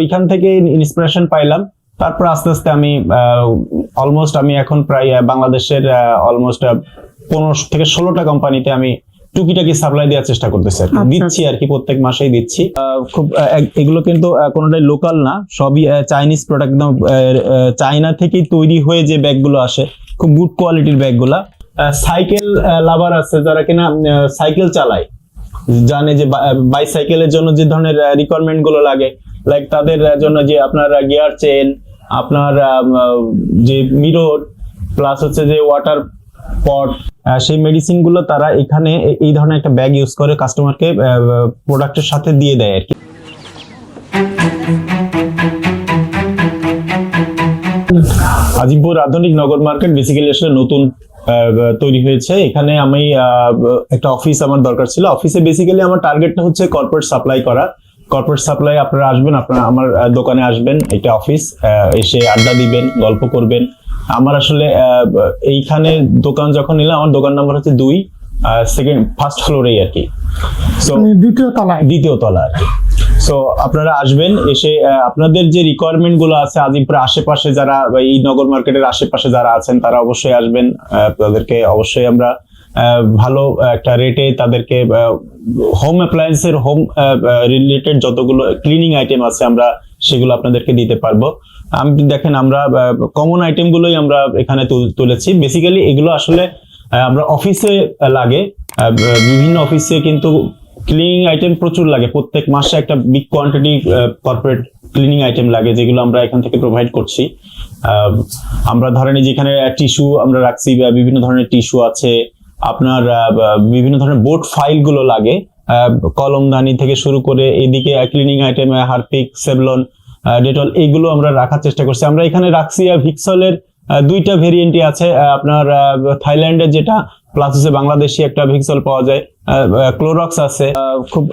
ওইখান থেকে ইন্সপিরেশন পাইলাম। তারপর আস্তে আস্তে আমি অলমোস্ট আমি এখন প্রায় বাংলাদেশের অলমোস্ট পনেরো থেকে ষোলোটা কোম্পানিতে আমি টুকিটাকি সাপ্লাই দেওয়ার চেষ্টা করতেছি আর আচ্ছা। দিচ্ছি আর কি প্রত্যেক মাসেই দিচ্ছি। খুব এগুলো কিন্তু কোনোটাই লোকাল না। সবই চাইনিজ প্রোডাক্ট একদম চায়না থেকেই তৈরি হয়ে যে ব্যাগগুলো আসে খুব গুড কোয়ালিটির ব্যাগগুলা। সাইকেল লাভার আছে যারা কিনা সাইকেল চালায়। জানে যে বাইসাইকেলের জন্য যে ধরনের রিকোয়ারমেন্টগুলো লাগে লাইক তাদের জন্য যে আপনার গিয়ার চেন আপনার যে মিরর প্লাস হচ্ছে যে ওয়াটার পট সেই মেডিসিনগুলো তারা এখানে এই ধরনের একটা ব্যাগ ইউজ করে কাস্টমারকে প্রোডাক্টের সাথে দিয়ে দেয় আর কি। আজিমপুর আধুনিক নগর মার্কেট বেসিক্যালি আসলে নতুন তৈরি হয়েছে। এখানে আমি একটা অফিস আমার দরকার ছিল। অফিসে বেসিক্যালি আমার টার্গেটটা হচ্ছে কর্পোরেট সাপ্লাই করা। কর্পোরেট সাপ্লাই আপনারা আসবেন আপনারা আমার দোকানে আসবেন একটা অফিস এসে আড্ডা দিবেন গল্প করবেন। আমার আসলে এইখানে দোকান যখন নিলাম আমার দোকান নাম্বার হচ্ছে দুই সেকেন্ড ফার্স্ট ফ্লোরেই আর কি। সো মানে দ্বিতীয় তলায়। দ্বিতীয় তলা আর কি। সো আপনারা আসবেন এসে আপনাদের যে রিকোয়ারমেন্টগুলো আছে আজিমপুর আশেপাশে যারা এই নগর মার্কেটের আশেপাশে যারা আছেন তারা অবশ্যই আসবেন। আহ, তাদেরকে অবশ্যই আমরা ভালো একটা রেটে তাদেরকে হোম অ্যাপ্লায়েন্সের হোম রিলেটেড যতগুলো ক্লিনিং আইটেম আছে আমরা সেগুলো আপনাদেরকে দিতে পারব। আমি, দেখেন আমরা কমন আইটেম গুলোই আমরা এখানে তুলেছি। বেসিক্যালি এগুলো আসলে আমরা অফিসে লাগে। বিভিন্ন অফিসে কিন্তু ক্লিনিং আইটেম প্রচুর লাগে। প্রত্যেক মাসে একটা big quantity corporate cleaning item লাগে যেগুলো আমরা এখান থেকে প্রোভাইড করছি। আমরা ধরেন যেখানে টিস্যু আমরা রাখছি বা বিভিন্ন ধরনের টিস্যু আছে। আপনার বিভিন্ন ধরনের বোর্ড ফাইলগুলো লাগে কলমদানি থেকে শুরু করে এদিকে cleaning item Harpic Savlon Dettol এইগুলো আমরা রাখার চেষ্টা করছি। আমরা এখানে রাখছি ভিক্সলের দুইটা ভেরিয়েন্টই আছে। আপনার থাইল্যান্ডের যেটা প্লাস হচ্ছে বাংলাদেশি একটা ভিক্সল পাওয়া যায়। ক্লোরক্স আছে। খুব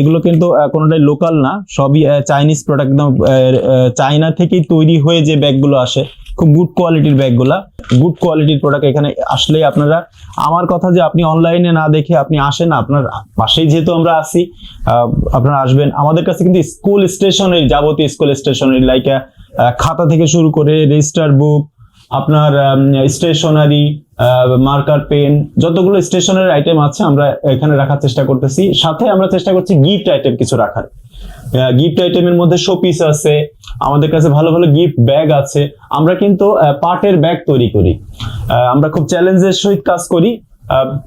এগুলো কিন্তু কোনোটাই লোকাল না। সবই চাইনিজ প্রোডাক্ট একদম চায়না থেকেই তৈরি হয়ে যে ব্যাগগুলো আসে খুব গুড কোয়ালিটির ব্যাগগুলা। গুড কোয়ালিটির প্রোডাক্ট এখানে আসলেই আপনারা আমার কথা যে আপনি অনলাইনে না দেখে আপনি আসেন আপনার পাশেই যেহেতু আমরা আহ, আপনারা আসবেন। আমাদের কাছে কিন্তু স্কুল স্টেশনের যাবতীয় স্কুল স্টেশনের লাইক খাতা থেকে শুরু করে রেজিস্টার বুক আপনার স্টেশনারি মার্কার পেন যতগুলো স্টেশনারি আইটেম আছে আমরা এখানে রাখার চেষ্টা করতেছি। সাথে আমরা চেষ্টা করছি গিফট আইটেম কিছু রাখার। গিফট আইটেমের মধ্যে শোপিস আছে, আমাদের কাছে ভালো ভালো গিফট ব্যাগ আছে। আমরা কিন্তু পাটের ব্যাগ তৈরি করি। আমরা খুব চ্যালেঞ্জের সহিত কাজ করি।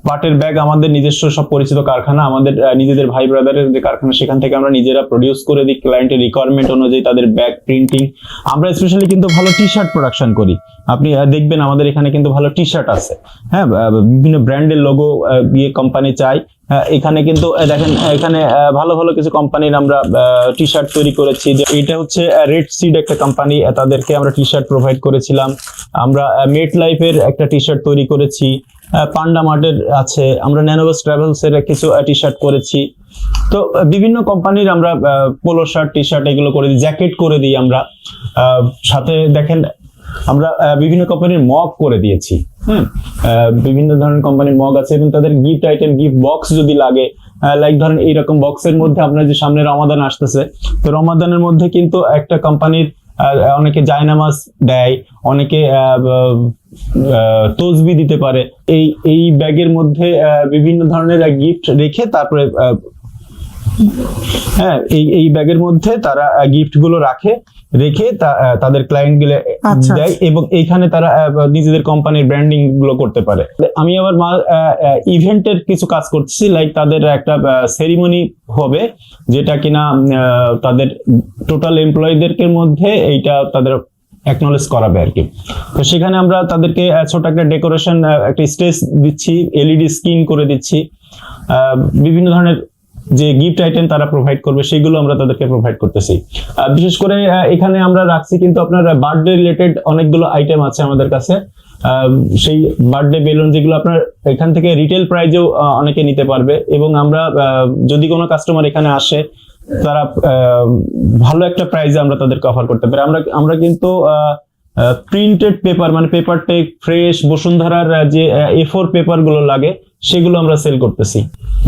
পাটের ব্যাগ আমাদের নিজস্ব সব পরিচিত কারখানা, আমাদের নিজেদের ভাই ব্রাদারের যে কারখানা, সেখান থেকে আমরা নিজেরা প্রডিউস করে দিই ক্লায়েন্টের রিকোয়ারমেন্ট অনুযায়ী তাদের ব্যাগ প্রিন্টিং আমরা স্পেশালি কিন্তু ভালো টি শার্ট প্রোডাকশন করি। আপনি দেখবেন আমাদের এখানে কিন্তু ভালো টি শার্ট আছে। হ্যাঁ বিভিন্ন ব্র্যান্ডের লোগো দিয়ে কোম্পানি চাই। এখানে কিন্তু দেখেন এখানে ভালো ভালো কিছু কোম্পানির আমরা টি শার্ট তৈরি করেছি। যে এটা হচ্ছে রেড সিড একটা কোম্পানি তাদেরকে আমরা টি শার্ট প্রোভাইড করেছিলাম। আমরা মেট লাইফের একটা টি শার্ট তৈরি করেছি। পান্ডা মার্টের আছে। আমরা ন্যানোভাস ট্রাভেলস এর কিছু টি শার্ট করেছি তো, বিভিন্ন কোম্পানির আমরা পোলো শার্ট টি শার্ট এগুলো করে দিই জ্যাকেট করে দিই আমরা। সাথে দেখেন, আমরা বিভিন্ন কোম্পানির মগ করে দিয়েছি। হুম? বিভিন্ন ধরনের কোম্পানির মগ আছে এবং তাদের গিফট আইটেম গিফট বক্স যদি লাগে লাইক ধরেন এইরকম বক্সের মধ্যে আপনার যে সামনে রমাদান আসতেছে, তো রমাদানের মধ্যে কিন্তু একটা কোম্পানির অনেকে জায়নামাজ দেয়, অনেকে তসবি দিতে পারে। এই এই ব্যাগের মধ্যে বিভিন্ন ধরনের গিফট রেখে তারপরে হ্যাঁ এই এই ব্যাগের মধ্যে তারা গিফটগুলো রাখে রেখে তাদের ক্লায়েন্টগুলো আচ্ছা। দেয় এবং এইখানে তারা নিজেদের কোম্পানির ব্র্যান্ডিংগুলো করতে পারে আমি আবার ইভেন্টের কিছু কাজ করছি লাইক তাদের একটা সেরিমনি হবে যেটা কিনা তাদের টোটাল এমপ্লয়ীদেরকে মধ্যে এইটা তাদের অ্যাকনোলেজ করাবে আর কি তো সেখানে আমরা তাদেরকে ছোট একটা ডেকোরেশন একটা স্টেজ দিচ্ছি এলইডি স্ক্রিন করে দিচ্ছি আহ, বিভিন্ন ধরনের যে গিফট আইটেম তারা প্রোভাইড করবে, সেগুলো আমরা তাদেরকে প্রোভাইড করতেছি। বিশেষ করে এখানে আমরা রাখছি কিন্তু আপনার বার্থডে রিলেটেড অনেকগুলো আইটেম আছে আমাদের কাছে। সেই বার্থডে বেলুন যেগুলো আপনার এখান থেকে রিটেল প্রাইজেও অনেকে নিতে পারবে এবং আমরা যদি কোনো কাস্টমার এখানে আসে, তারা ভালো একটা প্রাইজে আমরা তাদেরকে অফার করতে পারি। আমরা আমরা কিন্তু প্রিন্টেড পেপার মানে পেপার টেক ফ্রেশ বসুন্ধরার যে এ ফোর পেপারগুলো লাগে সেগুলো আমরা সেল করতেছি।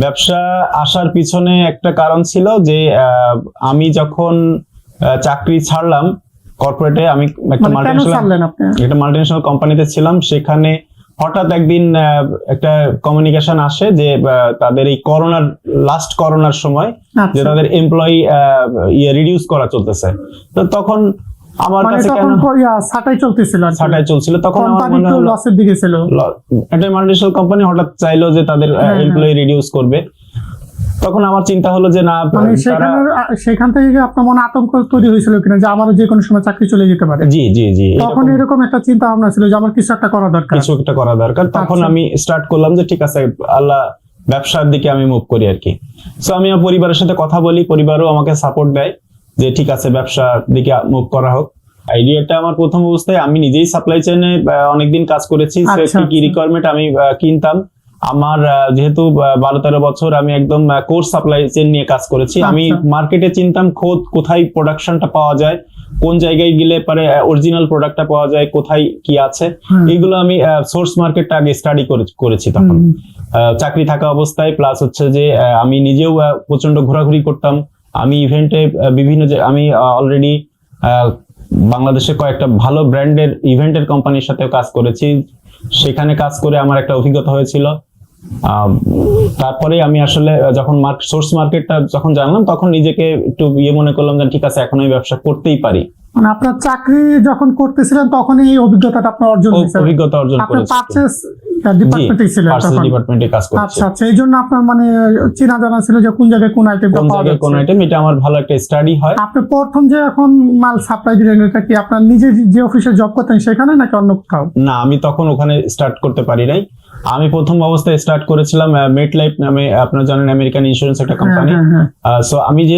ব্যবসা আসার পিছনে একটা কারণ ছিল যে আমি যখন চাকরি ছাড়লাম কর্পোরেটে আমি একটা মাল্টিনেশনাল একটা মাল্টিনেশনাল কোম্পানিতে ছিলাম। সেখানে হঠাৎ একদিন একটা কমিউনিকেশন আসে যে তাদের এই করোনার লাস্ট করোনার সময় যে আচ্ছা তাদের এমপ্লয়ি ইয়ে রিডিউস করা চলতেছে। তো তখন আমার মানে কাছে কেন তখন ছাঁটাই চলতেছিল ছাটাই চলছিল তখন আমার মনে হলো লসের দিকে ছিল। একটা মাল্টিনেশনাল কোম্পানি হঠাৎ চাইলো যে তাদের হ্যাঁ, হ্যাঁ। এমপ্লয়ি রিডিউস করবে। তখন আমার চিন্তা হলো যে না মানে সেখানে সেখান থেকে আপনার মনে আতঙ্ক তৈরি হয়েছিল কিনা যে আমারও যে কোনো সময় চাকরি চলে যেতে পারে? জি জি জি তখন এরকম একটা চিন্তা ভাবনা ছিল যে আমার কিছু একটা করা দরকার। কিছু একটা করা দরকার। তখন আচ্ছা। আমি স্টার্ট করলাম যে ঠিক আছে আল্লাহ ব্যবসার দিকে আমি মুভ করি আর কি। সো আমি আমার পরিবারের সাথে কথা বলি পরিবারও আমাকে সাপোর্ট দেয়। যে ঠিক আছে ব্যবসার দিকে মুখ করা হোক। আইডিয়াটা আমার প্রথম অবস্থায় আমি নিজেই সাপ্লাই চেনে অনেকদিন কাজ করেছি আচ্ছা, কি কি আচ্ছা। রিকোয়ারমেন্ট আমি কিনতাম। আমার যেহেতু বারো তেরো বছর আমি একদম কোর্স সাপ্লাই চেন নিয়ে কাজ করেছি। আমি আচ্ছা। মার্কেটে চিনতাম খোদ কোথায় প্রোডাকশনটা পাওয়া যায় কোন জায়গায় গেলে পারে অরিজিনাল প্রোডাক্টটা পাওয়া যায় কোথায় কি আছে। এগুলো আমি সোর্স মার্কেটটা আগে স্টাডি করেছি তখন। চাকরি থাকা অবস্থায় প্লাস হচ্ছে যে আমি নিজেও প্রচণ্ড ঘোরাঘুরি করতাম। আমি ইভেন্টে বিভিন্ন যে, আমি অলরেডি বাংলাদেশে কয়েকটা ভালো ব্র্যান্ডের ইভেন্টের কোম্পানির সাথে কাজ করেছি। সেখানে কাজ করে আমার একটা অভিজ্ঞতা হয়েছিল। তারপরে আমি আসলে যখন সোর্স মার্কেটটা যখন জানলাম তখন নিজেকে একটু ইয়ে মনে করলাম যে ঠিক আছে এখন আমি ব্যবসা করতেই পারি। মানে আপনার চাকরি যখন করতেছিলেন তখন এই অভিজ্ঞতাটা আপনার অর্জন হয়েছে অভিজ্ঞতা অর্জন আপনার করেছি। পারচেস ডিপার্টমেন্টে ছিলেন পার্সেল ডিপার্টমেন্টে কাজ করছি। আচ্ছা আচ্ছা এই জন্য আপনার মানে চেনা জানা ছিল যে কোন জায়গায় কোন আইটেমটা কোন পাওয়া জায়গায় কোন আইটেম এটা আমার ভালো একটা স্টাডি হয়। আপনি প্রথম যে এখন মাল সাপ্লাই দিলেন এটা কি আপনার নিজে যে অফিসে জব করতেন সেখানে নাকি অন্য কোথাও? না আমি তখন ওখানে স্টার্ট করতে পারি নাই। আমি প্রথম অবস্থায় স্টার্ট করেছিলাম মেট লাইফ নামে আপনারা জানেন আমেরিকান ইন্স্যুরেন্স একটা কোম্পানি হ্যাঁ, হ্যাঁ, হ্যাঁ। সো আমি যে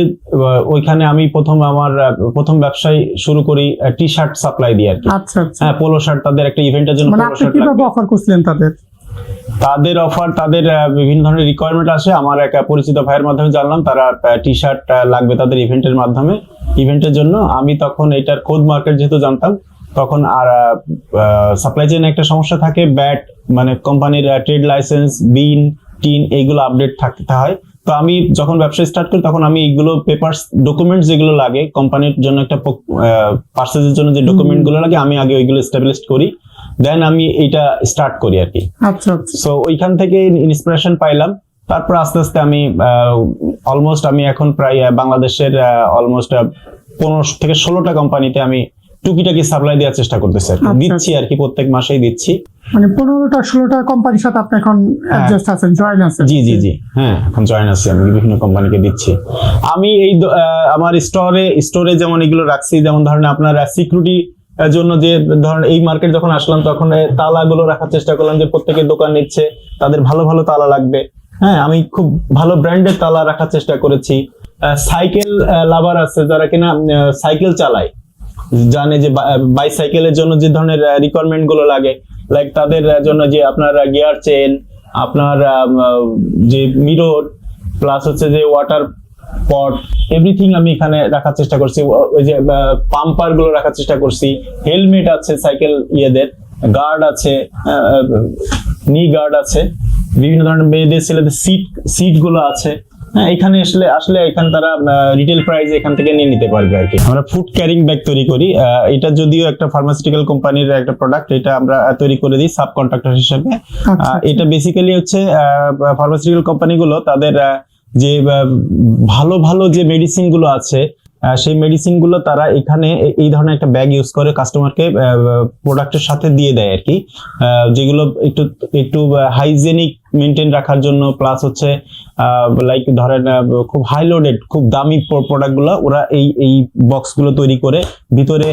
ওইখানে আমি প্রথম আমার প্রথম ব্যবসায় শুরু করি টি শার্ট সাপ্লাই দিয়ে আর কি। আচ্ছা আচ্ছা। হ্যাঁ পোলো শার্ট তাদের একটা ইভেন্টের জন্য মানে পোলো আপনি শার্ট কীভাবে অফার করছিলেন তাদের? তাদের অফার তাদের বিভিন্ন ধরনের রিকোয়ারমেন্ট আসে। আমার এক পরিচিত ভাইয়ের মাধ্যমে জানলাম তারা টি শার্ট লাগবে তাদের ইভেন্টের মাধ্যমে। ইভেন্টের জন্য আমি তখন এটার খোদ মার্কেট যেহেতু জানতাম তখন আর সাপ্লাই চেইন একটা সমস্যা থাকে ব্যাট মানে কোম্পানির ট্রেড লাইসেন্স বিন টিন এইগুলো আপডেট থাকতে হয়। তো আমি যখন ব্যবসা স্টার্ট করি তখন আমি এইগুলো পেপারস ডকুমেন্টস যেগুলো লাগে কোম্পানির জন্য একটা পার্সেসের জন্য যে ডকুমেন্টগুলো লাগে আমি আগে ওইগুলো স্টাবলিশ করি। দেন আমি এটা স্টার্ট করি আর কি। আচ্ছা আচ্ছা। সো ওইখান থেকে ইন্সপিরেশন পাইলাম। তারপর আস্তে আস্তে আমি অলমোস্ট আমি এখন প্রায় বাংলাদেশের অলমোস্ট পনেরো থেকে ষোলোটা কোম্পানিতে আমি টুকিটাকি সাপ্লাই দেওয়ার চেষ্টা করতেছি। আর আচ্ছা, দিচ্ছি আর কি প্রত্যেক মাসেই দিচ্ছি। মানে পনেরোটা ষোলোটা কোম্পানির সাথে আপনি এখন অ্যাডজাস্ট আছেন জয়েন আছেন। জি জি জি। হ্যাঁ এখন জয়েন আছি আমি বিভিন্ন কোম্পানিকে দিচ্ছি। আমি এই আমার স্টোরে স্টোরে যেমন এগুলো রাখছি যেমন ধরেন আপনার সিকিউরিটি জন্য যে ধরেন এই মার্কেট যখন আসলাম তখন তালাগুলো রাখার চেষ্টা করলাম যে প্রত্যেকের দোকান নিচ্ছে তাদের ভালো ভালো তালা লাগবে। হ্যাঁ আমি খুব ভালো ব্র্যান্ডের তালা রাখার চেষ্টা করেছি। সাইকেল লাভার আছে যারা কিনা সাইকেল চালায়। জানে যে বাইসাইকেলের জন্য যে ধরনের রিকোয়ারমেন্টগুলো লাগে লাইক তাদের জন্য যে আপনার গিয়ার চেন আপনার যে মিরর প্লাস হচ্ছে যে ওয়াটার পট এভরিথিং আমি এখানে রাখার চেষ্টা করছি। ওই যে পাম্পারগুলো রাখার চেষ্টা করছি। হেলমেট আছে সাইকেল ইয়েদের গার্ড আছে নি গার্ড আছে। বিভিন্ন ধরনের মেয়েদের, ছেলেদের সিট সিটগুলো আছে। হ্যাঁ এখানে আসলে আসলে এখানে তারা রিটেল প্রাইস এখান থেকে নিয়ে নিতে পারবে আর কি। আমরা ফুড ক্যারিং ব্যাগ তৈরি করি। এটা যদিও একটা ফার্মাসিউটিক্যাল কোম্পানির একটা প্রোডাক্ট এটা আমরা তৈরি করে দিই সাব কন্ট্রাক্টর হিসেবে। আচ্ছা, আহ, এটা বেসিক্যালি হচ্ছে ফার্মাসিউটিক্যাল কোম্পানিগুলো তাদের যে ভালো ভালো যে মেডিসিনগুলো আছে সেই মেডিসিনগুলো তারা এখানে এই ধরনের একটা ব্যাগ ইউজ করে কাস্টমারকে প্রোডাক্টের সাথে দিয়ে দেয় আর কি যেগুলো একটু একটু হাইজেনিক মেনটেন রাখার জন্য প্লাস হচ্ছে লাইক ধরেন খুব হাই লোডেড খুব দামি প্রোডাক্টগুলো ওরা এই এই বক্সগুলো তৈরি করে ভিতরে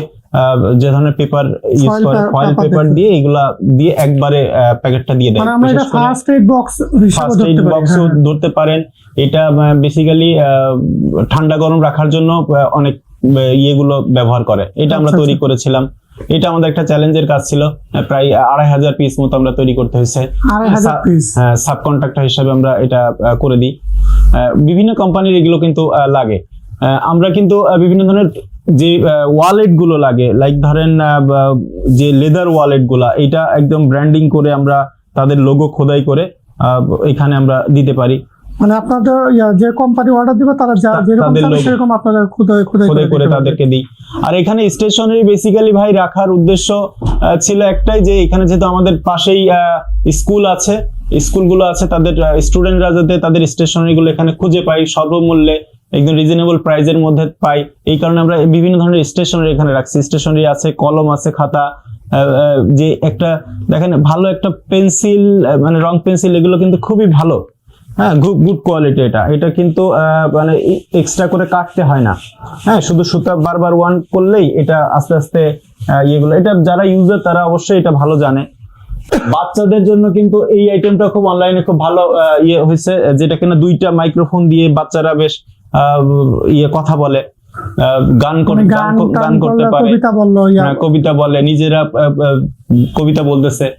যে ধরনের পেপার ইউজ করে ফয়েল পেপার দিয়ে। এগুলা দিয়ে একবারে প্যাকেটটা দিয়ে দেয়। মানে আমরা এটা ফার্স্ট এড বক্স হিসেবে ফার্স্ট এইড ধরতে পারি বক্সও হ্যাঁ। ধরতে পারেন। এটা বেসিক্যালি ঠান্ডা গরম রাখার জন্য অনেক ইয়েগুলো ব্যবহার করে। এটা আমরা আচ্ছা, তৈরি আচ্ছা। করেছিলাম। এটা আমাদের একটা চ্যালেঞ্জের কাজ ছিল। প্রায় আড়াই হাজার পিস মতো আমরা তৈরি করতে হয়েছে। হ্যাঁ সাব কন্ট্রাক্টর হিসাবে আমরা এটা করে দিই। বিভিন্ন কোম্পানির এগুলো কিন্তু লাগে। আমরা কিন্তু বিভিন্ন ধরনের যে ওয়ালেটগুলো লাগে লাইক ধরেন যে লেদার ওয়ালেটগুলা এটা একদম ব্র্যান্ডিং করে আমরা তাদের লোগো খোদাই করে এখানে আমরা দিতে পারি। মানে আপনাদের যে কোম্পানি অর্ডার দিবে তারা যা যেরকম সেরকম আপনারা খুদাই খুদাই করে তাদেরকে দিই। আর এখানে স্টেশনারি বেসিক্যালি ভাই রাখার উদ্দেশ্য ছিল একটাই যে এখানে যেহেতু আমাদের পাশেই স্কুল আছে স্কুলগুলো আছে তাদের স্টুডেন্টরা যাতে তাদের স্টেশনারি গুলো এখানে খুঁজে পাই স্বল্পমূল্যে একদম রিজনেবল প্রাইজের মধ্যে পাই। এই কারণে আমরা বিভিন্ন ধরনের স্টেশনারি এখানে রাখছি। স্টেশনারি আছে, কলম আছে, খাতা যে একটা, দেখেন, ভালো একটা পেন্সিল মানে রং পেন্সিল এগুলো কিন্তু খুবই ভালো। হ্যাঁ গুড কোয়ালিটি এটা। এটা কিন্তু মানে এক্সট্রা করে কাটতে হয় না। হ্যাঁ শুধু সুতা বারবার ওয়ান করলেই এটা আস্তে আস্তে ইয়েগুলো এটা যারা ইউজার তারা অবশ্যই এটা ভালো জানে। বাচ্চাদের জন্য কিন্তু এই আইটেমটা খুব অনলাইনে খুব ভালো ইয়ে হয়েছে, যেটা কিনা দুইটা মাইক্রোফোন দিয়ে বাচ্চারা বেশ ইয়ে কথা বলে আহ, গান করে মানে গান গান কর- গান গান করতে পারে। কবিতা হ্যাঁ, কবিতা বলে নিজেরা কবিতা বলতেছে।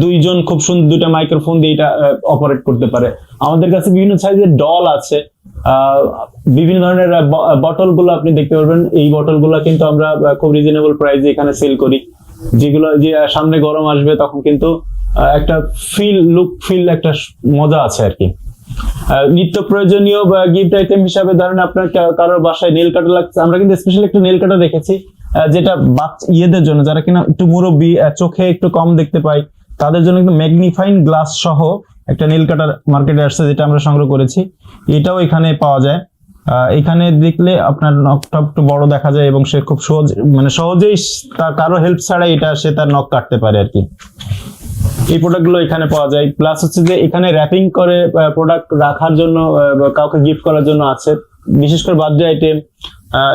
দুইজন খুব সুন্দর দুইটা মাইক্রোফোন দিয়ে এটা অপারেট করতে পারে। আমাদের কাছে বিভিন্ন সাইজের ডল আছে। আহ, বিভিন্ন ধরনের বটলগুলো আপনি দেখতে পারবেন। এই বটলগুলো কিন্তু আমরা খুব রিজনেবল প্রাইসে এখানে সেল করি। যেগুলো যে সামনে গরম আসবে তখন কিন্তু একটা ফিল লুক ফিল একটা মজা আছে আর কি। নিত্য প্রয়োজনীয়, বা গিফট আইটেম হিসাবে ধরেন আপনার কারোর বাসায় নেল কাটা লাগছে আমরা কিন্তু স্পেশালি একটা নেল কাটা রেখেছি যেটা বাচ্চা ইয়েদের জন্য, যারা কিনা একটু মুরব্বী চোখে একটু কম দেখতে পায়, তাদের জন্য কিন্তু ম্যাগনিফাইং গ্লাস সহ একটা নেল কাটার মার্কেটে আসছে, যেটা আমরা সংগ্রহ করেছি। এটাও এখানে পাওয়া যায়। এখানে দেখলে আপনার নখটা একটু বড় দেখা যায় এবং সে খুব সহজ মানে সহজেই তার কারও হেল্প ছাড়া এটা সে তার নখ কাটতে পারে আর কি। এই প্রোডাক্টগুলো এখানে পাওয়া যায়। প্লাস হচ্ছে যে এখানে র্যাপিং করে প্রোডাক্ট রাখার জন্য কাউকে গিফট করার জন্য আছে। বিশেষ করে বার্থডে আইটেম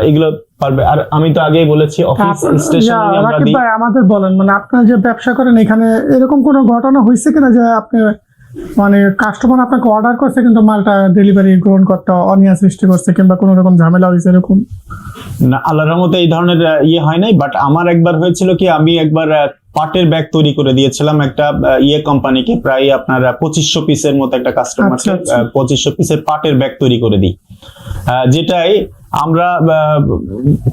এগুলো পারবে। আর আমি তো আগেই বলেছি অফিস স্টেশনারি আমরা দিই। ভাই আমাদের বলেন মানে আপনার যে ব্যবসা করেন এখানে এরকম কোনো ঘটনা হয়েছে কিনা যে আপনি মানে কাস্টমার আপনাকে অর্ডার করছে কিন্তু মালটা ডেলিভারি গ্রহণ করতে অনিয়া সৃষ্টি করছে কিংবা কোনো রকম ঝামেলা হয়েছে এরকম? না আল্লাহর রহমতে এই ধরনের ইয়ে হয় নাই বাট আমার একবার হয়েছিল কি আমি একবার পাটের ব্যাগ তৈরি করে দিয়েছিলাম একটা ইয়ে কোম্পানিকে প্রায় আপনার পঁচিশশো পিসের মতো একটা কাস্টমারকে আচ্ছা, আচ্ছা। পঁচিশশো পিসের পাটের ব্যাগ তৈরি করে দিই। যেটাই আমরা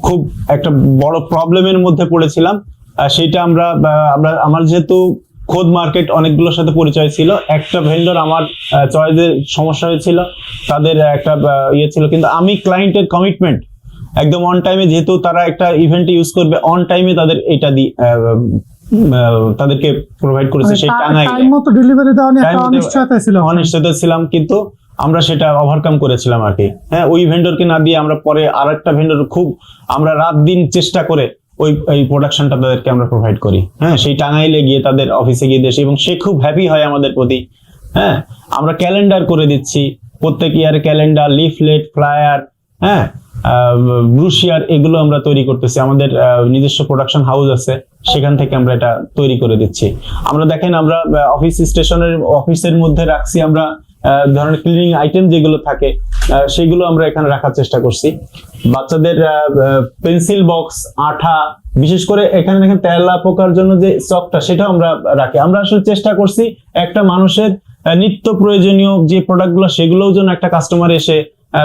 খুব একটা বড় প্রবলেমের মধ্যে পড়েছিলাম। সেইটা আমরা আমরা আমার যেহেতু খোদ মার্কেট অনেকগুলোর সাথে পরিচয় ছিল একটা ভেন্ডর আমার চয়েসের সমস্যা হয়েছিল তাদের একটা ইয়ে ছিল। কিন্তু আমি ক্লায়েন্টের কমিটমেন্ট একদম অন টাইমে যেহেতু তারা একটা ইভেন্টে ইউজ করবে অন টাইমে তাদের এটা দি তাদেরকে প্রোভাইড করেছে সেই টাঙাই। টাইম মতো ডেলিভারি দেওয়া নিয়ে একটা অনিশ্চয়তা ছিল অনিশ্চয়তা ছিলাম কিন্তু আমরা সেটা ওভারকাম করেছিলাম আর কি। হ্যাঁ ওই ভেন্ডরকে না দিয়ে আমরা পরে আর একটা ভেন্ডর খুব আমরা রাত দিন চেষ্টা করে ওই ওই প্রোডাকশনটা তাদেরকে আমরা প্রোভাইড করি। হ্যাঁ সেই টাঙ্গাইলে গিয়ে তাদের অফিসে গিয়ে দেশে এবং সে খুব হ্যাপি হয় আমাদের প্রতি। হ্যাঁ আমরা ক্যালেন্ডার করে দিচ্ছি। প্রত্যেক ইয়ারে ক্যালেন্ডার লিফলেট ফ্লায়ার হ্যাঁ ব্রুশিয়ার এগুলো আমরা তৈরি করতেছি। আমাদের নিজস্ব প্রোডাকশন হাউস আছে। সেখান থেকে আমরা এটা তৈরি করে দিচ্ছি। আমরা দেখেন, আমরা অফিস স্টেশনের অফিসের মধ্যে রাখছি আমরা ধরনের ক্লিনিং আইটেম যেগুলো থাকে সেগুলো আমরা এখানে রাখার চেষ্টা করছি। বাচ্চাদের পেন্সিল বক্স আঠা, বিশেষ করে এখানে দেখেন তেলা পোকার জন্য যে স্টকটা সেটাও আমরা রাখি। আমরা আসলে চেষ্টা করছি একটা মানুষের নিত্য প্রয়োজনীয় যে প্রোডাক্টগুলো সেগুলোও যেন একটা কাস্টমার এসে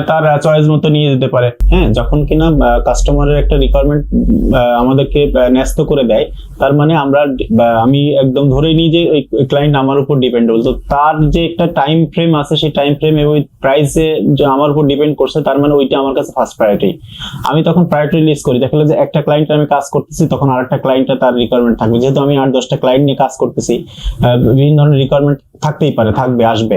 তার চয়েস মতো নিয়ে যেতে পারে। হ্যাঁ যখন কিনা কাস্টমারের একটা রিকোয়ারমেন্ট আমাদেরকে ন্যস্ত করে দেয়, তার মানে আমরা আমি একদম ধরে নিই যে, ওই ক্লায়েন্ট আমার উপর ডিপেন্ডেবল তো তার যে একটা টাইম ফ্রেম আছে, সেই টাইম ফ্রেম এবং প্রাইসে যে আমার উপর ডিপেন্ড করছে, তার মানে ওইটা আমার কাছে ফার্স্ট প্রায়োরিটি আমি তখন প্রায়োরিটি লিস্ট করি। দেখা যে একটা ক্লায়েন্ট আমি কাজ করতেছি, তখন আরেকটা ক্লায়েন্টে তার রিকোয়ারমেন্ট থাকবে। যেহেতু আমি আট, দশটা ক্লায়েন্ট নিয়ে কাজ করতেছি বিভিন্ন ধরনের রিকোয়ারমেন্ট থাকতেই পারে, থাকবে, আসবে।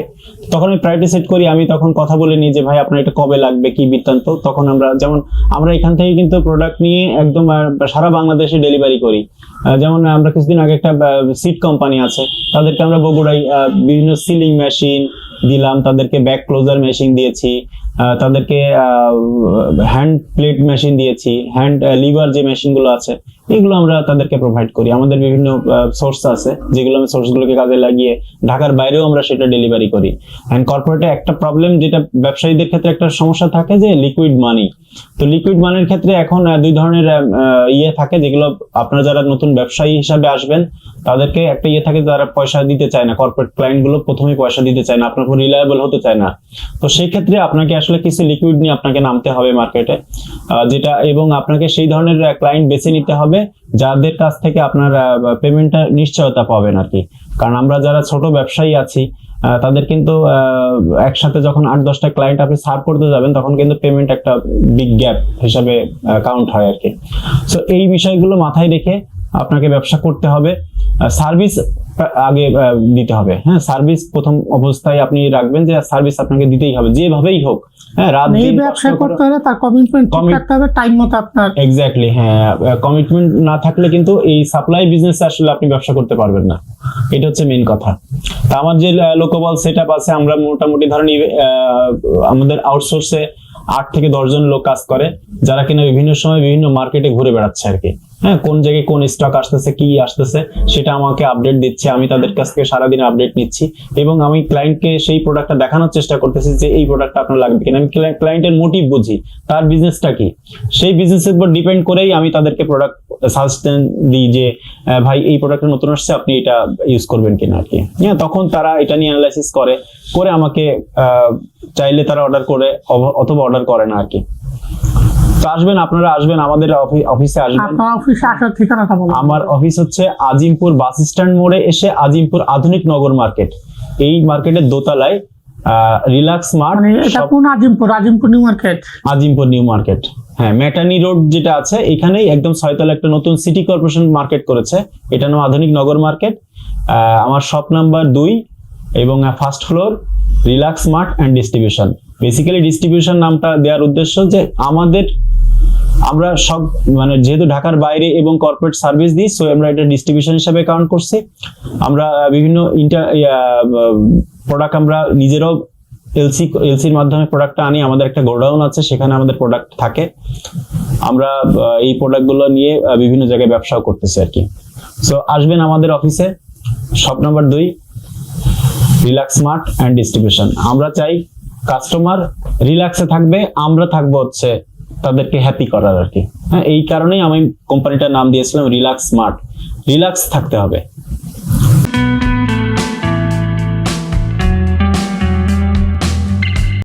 তখন আমি প্রায়োরিটি সেট করি। আমি তখন কথা বলে নিই যে, ভাই, আপনার এটা কবে লাগবে, কি বৃত্তান্ত, তখন আমরা, যেমন আমরা এখান থেকে কিন্তু প্রোডাক্ট নিয়ে একদম সারা বাংলাদেশে ডেলিভারি করি। যেমন আমরা কিছুদিন আগে একটা সিট কোম্পানি আছে। তাদেরকে আমরা বগুড়াই বিভিন্ন সিলিং মেশিন দিলাম, তাদেরকে ব্যাক ক্লোজার মেশিন দিয়েছি তাদেরকে হ্যান্ড প্লেট মেশিন দিয়েছি হ্যান্ড লিভার যে মেশিনগুলো আছে, এগুলো আমরা তাদেরকে প্রোভাইড করি। আমাদের বিভিন্ন সোর্স আছে, যেগুলো আমি সোর্সগুলোকে কাজে লাগিয়ে ঢাকার বাইরেও আমরা সেটা ডেলিভারি করি। অ্যান্ড কর্পোরেটে একটা প্রবলেম যেটা ব্যবসায়ীদের ক্ষেত্রে একটা সমস্যা থাকে যে লিকুইড মানি তো লিকুইড মানির ক্ষেত্রে এখন দুই ধরনের ইয়ে থাকে, যেগুলো আপনারা যারা নতুন ব্যবসায়ী হিসাবে আসবেন, তাদেরকে একটা ইয়ে থাকে যারা পয়সা দিতে চায় না কর্পোরেট ক্লায়েন্টগুলো প্রথমে পয়সা দিতে চায় না, আপনার উপর রিলায়েবল হতে চায় না। তো সেই ক্ষেত্রে আপনাকে আসলে কিছু লিকুইড নিয়ে আপনাকে নামতে হবে মার্কেটে যেটা এবং আপনাকে সেই ধরনের ক্লায়েন্ট বেছে নিতে হবে, যাদের কাছ থেকে আপনার পেমেন্টটা নিশ্চয়তা পাবেন আর কি কারণ আমরা যারা ছোট ব্যবসায়ী আছি তাদের কিন্তু একসাথে যখন আট দশটা ক্লায়েন্ট আপনি সার্ভ করতে যাবেন, তখন কিন্তু পেমেন্ট একটা বিগ গ্যাপ হিসাবে কাউন্ট হয় আর কি সো এই বিষয়গুলো মাথায় রেখে আপনাকে ব্যবসা করতে হবে সার্ভিস আগে দিতে হবে। হ্যাঁ সার্ভিস প্রথম অবস্থায় আপনি রাখবেন যে সার্ভিস আপনাকে দিতেই হবে যেভাবেই হোক। হ্যাঁ রাত মানে এই ব্যবসা করতে হলে তার কমিটমেন্ট ঠিক রাখতে হবে টাইম মতো আপনার। এক্স্যাক্টলি হ্যাঁ কমিটমেন্ট না থাকলে কিন্তু এই সাপ্লাই বিজনেস আসলে আপনি ব্যবসা করতে পারবেন না। এটা হচ্ছে মেইন কথা। তা আমার যে লোকবল আছে আমরা মোটামুটি ধরেন আমাদের আউটসোর্সে আট থেকে দশজন লোক কাজ করে যারা কিনা বিভিন্ন সময় বিভিন্ন মার্কেটে ঘুরে বেড়াচ্ছে আর কি। হ্যাঁ কোন জায়গায় কোন স্টক আসতেছে, কি আসতেছে, সেটা আমাকে আপডেট দিচ্ছে। আমি তাদের কাছ থেকে সারাদিন আপডেট নিচ্ছি এবং আমি ক্লায়েন্টকে সেই প্রোডাক্টটা দেখানোর চেষ্টা করতেছি যে এই প্রোডাক্টটা আপনার লাগবে কিনা। আমি ক্লায়েন্টের মোটিভ বুঝি, তার বিজনেসটা কি? সেই বিজনেসের উপর ডিপেন্ড করেই আমি তাদেরকে প্রোডাক্ট সাজেশন দিই যে ভাই, এই প্রোডাক্টটা নতুন আসছে, আপনি এটা ইউজ করবেন কিনা আর কি? হ্যাঁ তখন তারা এটা নিয়ে অ্যানালাইসিস করে করে আমাকে চাইলে তারা অর্ডার করে, অথবা অর্ডার করে না আর কি। তো আসবেন আপনারা আসবেন আমাদের অফিসে আসবেন। আমার অফিস হচ্ছে আজিমপুর বাস স্ট্যান্ড মোড়ে এসে আজিমপুর আধুনিক নগর মার্কেট। এই মার্কেটের দোতলায় রিল্যাক্স মার্ট মানে এটা কোন Azimpur? Azimpur New Market? Azimpur New Market. হ্যাঁ মেটানি রোড যেটা আছে এখানেই একদম ছয়তলা একটা নতুন সিটি কর্পোরেশন মার্কেট করেছে। এটা নাম আধুনিক নগর মার্কেট। আমার শপ নাম্বার দুই এবং first floor Relax Mart and distribution basically distribution নামটা দেওয়ার উদ্দেশ্য যে আমাদের, আমরা সব মানে যেহেতু ঢাকার বাইরে এবং কর্পোরেট সার্ভিস দিই সো আমরা এটা ডিস্ট্রিবিউশন হিসাবে কাউন্ট করছি। আমরা বিভিন্ন ইন্টার প্রোডাক্ট আমরা নিজেরাও এলসি এলসির মাধ্যমে প্রোডাক্টটা আনি। আমাদের একটা গোডাউন আছে, সেখানে আমাদের প্রোডাক্ট থাকে। আমরা এই প্রোডাক্টগুলো নিয়ে বিভিন্ন জায়গায় ব্যবসাও করতেছি আর কি। সো আসবেন আমাদের অফিসে শপ নাম্বার দুই রিল্যাক্স স্মার্ট অ্যান্ড ডিস্ট্রিবিউশন আমরা চাই কাস্টমার রিল্যাক্সে থাকবে, আমরা থাকব হচ্ছে তাদেরকে হ্যাপি করার আর কি। হ্যাঁ এই কারণেই আমি কোম্পানিটার নাম দিয়েছিলাম রিল্যাক্স স্মার্ট রিল্যাক্স থাকতে হবে।